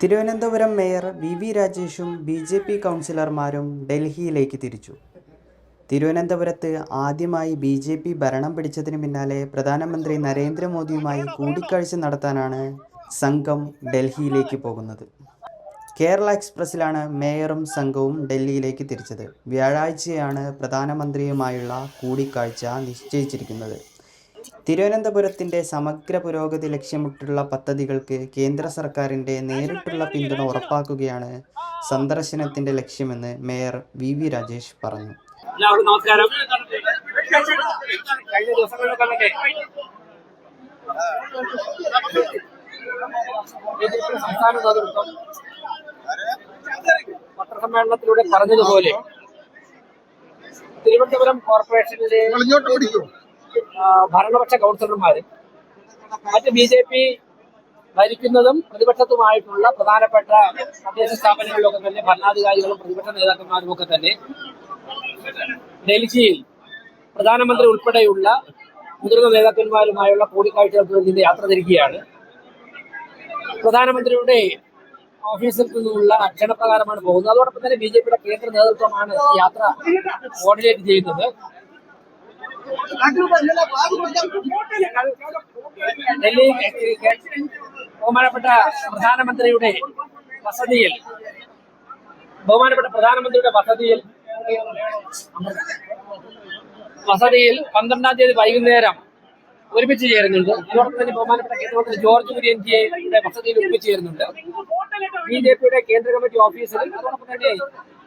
Thiruvananthapuram mayor V V രാജേഷും B J P കൗൺസിലർമാരും ഡൽഹിയിലേക്ക് തിരിച്ചു. തിരുവനന്തപുരത്ത് ആദ്യമായി ബി ജെ പി ഭരണം പിടിച്ചതിന് പിന്നാലെ പ്രധാനമന്ത്രി നരേന്ദ്രമോദിയുമായി കൂടിക്കാഴ്ച നടത്താനാണ് സംഘം ഡൽഹിയിലേക്ക് പോകുന്നത്. കേരള എക്സ്പ്രസ്സിലാണ് മേയറും സംഘവും ഡൽഹിയിലേക്ക് തിരിച്ചത്. വ്യാഴാഴ്ചയാണ് പ്രധാനമന്ത്രിയുമായുള്ള കൂടിക്കാഴ്ച നിശ്ചയിച്ചിരിക്കുന്നത്. തിരുവനന്തപുരത്തിന്റെ സമഗ്ര പുരോഗതി ലക്ഷ്യമിട്ടുള്ള പദ്ധതികൾക്ക് കേന്ദ്ര സർക്കാരിന്റെ നേരിട്ടുള്ള പിന്തുണ ഉറപ്പാക്കുകയാണ് സന്ദർശനത്തിന്റെ ലക്ഷ്യമെന്ന് മേയർ വി വി രാജേഷ് പറഞ്ഞു. എല്ലാവർക്കും നമസ്കാരം. കഴിഞ്ഞ ദിവസങ്ങളിലൊക്കെ സംസ്ഥാന നേതൃത്വം പത്രസമ്മേളനത്തിലൂടെ പറഞ്ഞതുപോലെ തിരുവനന്തപുരം കോർപ്പറേഷനിലെ ഭരണപക്ഷ കൗൺസിലർമാരും മറ്റ് ബി ജെ പി ഭരിക്കുന്നതും പ്രതിപക്ഷത്തുമായിട്ടുള്ള പ്രധാനപ്പെട്ട തദ്ദേശ സ്ഥാപനങ്ങളിലൊക്കെ തന്നെ ഭരണാധികാരികളും പ്രതിപക്ഷ നേതാക്കന്മാരും ഒക്കെ തന്നെ ഡൽഹിയിൽ പ്രധാനമന്ത്രി ഉൾപ്പെടെയുള്ള മുതിർന്ന നേതാക്കന്മാരുമായുള്ള കൂടിക്കാഴ്ചകൾക്ക് വേണ്ടി യാത്ര തിരിക്കുകയാണ്. പ്രധാനമന്ത്രിയുടെ ഓഫീസിൽ നിന്നുള്ള ക്ഷണപ്രകാരമാണ് പോകുന്നത്. അതോടൊപ്പം തന്നെ ബി ജെ പിയുടെ കേന്ദ്ര നേതൃത്വമാണ് യാത്ര കോർഡിനേറ്റ് ചെയ്യുന്നത്. ഡൽഹി ബഹുമാനപ്പെട്ട പ്രധാനമന്ത്രിയുടെ വസതിയിൽ ബഹുമാനപ്പെട്ട പ്രധാനമന്ത്രിയുടെ വസതിയിൽ വസതിയിൽ പന്ത്രണ്ടാം തീയതി വൈകുന്നേരം ഒരുമിച്ച് ചേരുന്നുണ്ട്. അതോടൊപ്പം തന്നെ ബഹുമാനപ്പെട്ട കേന്ദ്രമന്ത്രി ജോർജ് കുര്യൻജിയുടെ വസതിയിൽ ഒരുമിച്ച് ചേരുന്നുണ്ട്. ബി ജെ പിയുടെ കേന്ദ്ര കമ്മിറ്റി ഓഫീസിൽ അതോടൊപ്പം തന്നെ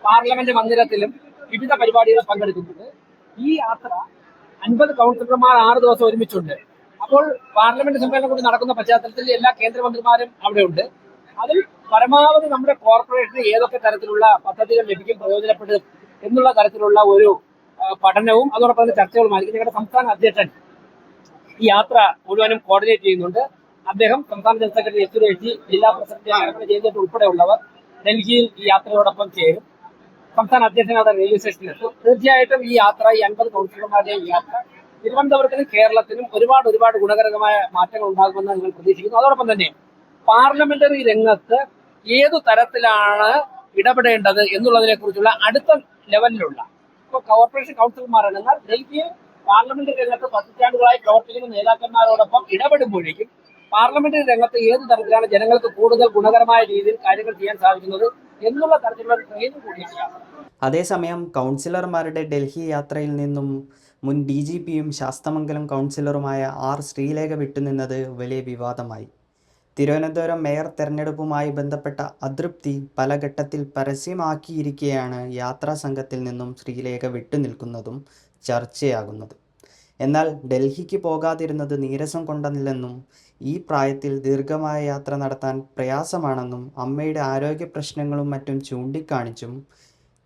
പാർലമെന്റ് മന്ദിരത്തിലും വിവിധ പരിപാടികളിൽ പങ്കെടുക്കുന്നുണ്ട്. ഈ യാത്ര അൻപത് കൗൺസിലർമാർ ആറ് ദിവസം ഒരുമിച്ചുണ്ട്. അപ്പോൾ പാർലമെന്റ് സമ്മേളനം കൂടി നടക്കുന്ന പശ്ചാത്തലത്തിൽ എല്ലാ കേന്ദ്രമന്ത്രിമാരും അവിടെയുണ്ട്. അതിൽ പരമാവധി നമ്മുടെ കോർപ്പറേഷന് ഏതൊക്കെ തരത്തിലുള്ള പദ്ധതികൾ ലഭിക്കും പ്രയോജനപ്പെടും എന്നുള്ള തരത്തിലുള്ള ഒരു പഠനവും അതോടൊപ്പം തന്നെ ചർച്ചകളുമായിരിക്കും ഞങ്ങളുടെ സംസ്ഥാന അധ്യക്ഷൻ ഈ യാത്ര മുഴുവനും കോർഡിനേറ്റ് ചെയ്യുന്നുണ്ട്. അദ്ദേഹം സംസ്ഥാന ജനറൽ സെക്രട്ടറി സുരേഷ് ജില്ലാ പ്രസിഡന്റ് ഉൾപ്പെടെയുള്ളവർ ഡൽഹിയിൽ ഈ യാത്രയോടൊപ്പം ചേരും. സംസ്ഥാന അധ്യക്ഷനാണ് റെയിൽവേ സ്റ്റേഷനിൽ എത്തും തീർച്ചയായിട്ടും ഈ യാത്ര ഈ അൻപത് കൗൺസിലർമാരുടെയും യാത്ര തിരുവനന്തപുരത്തിനും കേരളത്തിനും ഒരുപാട് ഒരുപാട് ഗുണകരമായ മാറ്റങ്ങൾ ഉണ്ടാകുമെന്ന് നിങ്ങൾ പ്രതീക്ഷിക്കുന്നു. അതോടൊപ്പം തന്നെ പാർലമെന്ററി രംഗത്ത് ഏതു തരത്തിലാണ് ഇടപെടേണ്ടത് എന്നുള്ളതിനെ കുറിച്ചുള്ള അടുത്ത ലെവലിലുള്ള ഇപ്പോൾ കോർപ്പറേഷൻ കൗൺസിലർമാരാണ് എന്നാൽ ഡൽഹിയിൽ പാർലമെന്ററി രംഗത്ത് പതിറ്റാണ്ടുകളായി പ്രവർത്തിക്കുന്ന നേതാക്കന്മാരോടൊപ്പം ഇടപെടുമ്പോഴേക്കും പാർലമെന്ററി രംഗത്ത് ഏത് തരത്തിലാണ് ജനങ്ങൾക്ക് കൂടുതൽ ഗുണകരമായ രീതിയിൽ കാര്യങ്ങൾ ചെയ്യാൻ സാധിക്കുന്നത് എന്നുള്ള തരത്തിലുള്ള ട്രെയിനിങ് കൂടിയാണ്. അതേസമയം കൗൺസിലർമാരുടെ ഡൽഹി യാത്രയിൽ നിന്നും മുൻ ഡി ജി പിയും ശാസ്തമംഗലം കൗൺസിലറുമായ ആർ ശ്രീലേഖ വിട്ടുനിന്നത് വലിയ വിവാദമായി. തിരുവനന്തപുരം മേയർ തെരഞ്ഞെടുപ്പുമായി ബന്ധപ്പെട്ട അതൃപ്തി പല ഘട്ടത്തിൽ പരസ്യമാക്കിയിരിക്കെയാണ് യാത്രാ സംഘത്തിൽ നിന്നും ശ്രീലേഖ വിട്ടുനിൽക്കുന്നതും ചർച്ചയാകുന്നത്. എന്നാൽ ഡൽഹിക്ക് പോകാതിരുന്നത് നീരസം കൊണ്ടല്ലെന്നും ഈ പ്രായത്തിൽ ദീർഘമായ യാത്ര നടത്താൻ പ്രയാസമാണെന്നും അമ്മയുടെ ആരോഗ്യ പ്രശ്നങ്ങളും മറ്റും ചൂണ്ടിക്കാണിച്ചും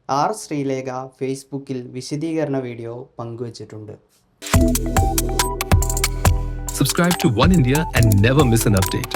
ആർ ശ്രീലേഖ ഫേസ്ബുക്കിൽ വിശദീകരണ വീഡിയോ പങ്കുവച്ചിട്ടുണ്ട് Subscribe to One India and never miss an update.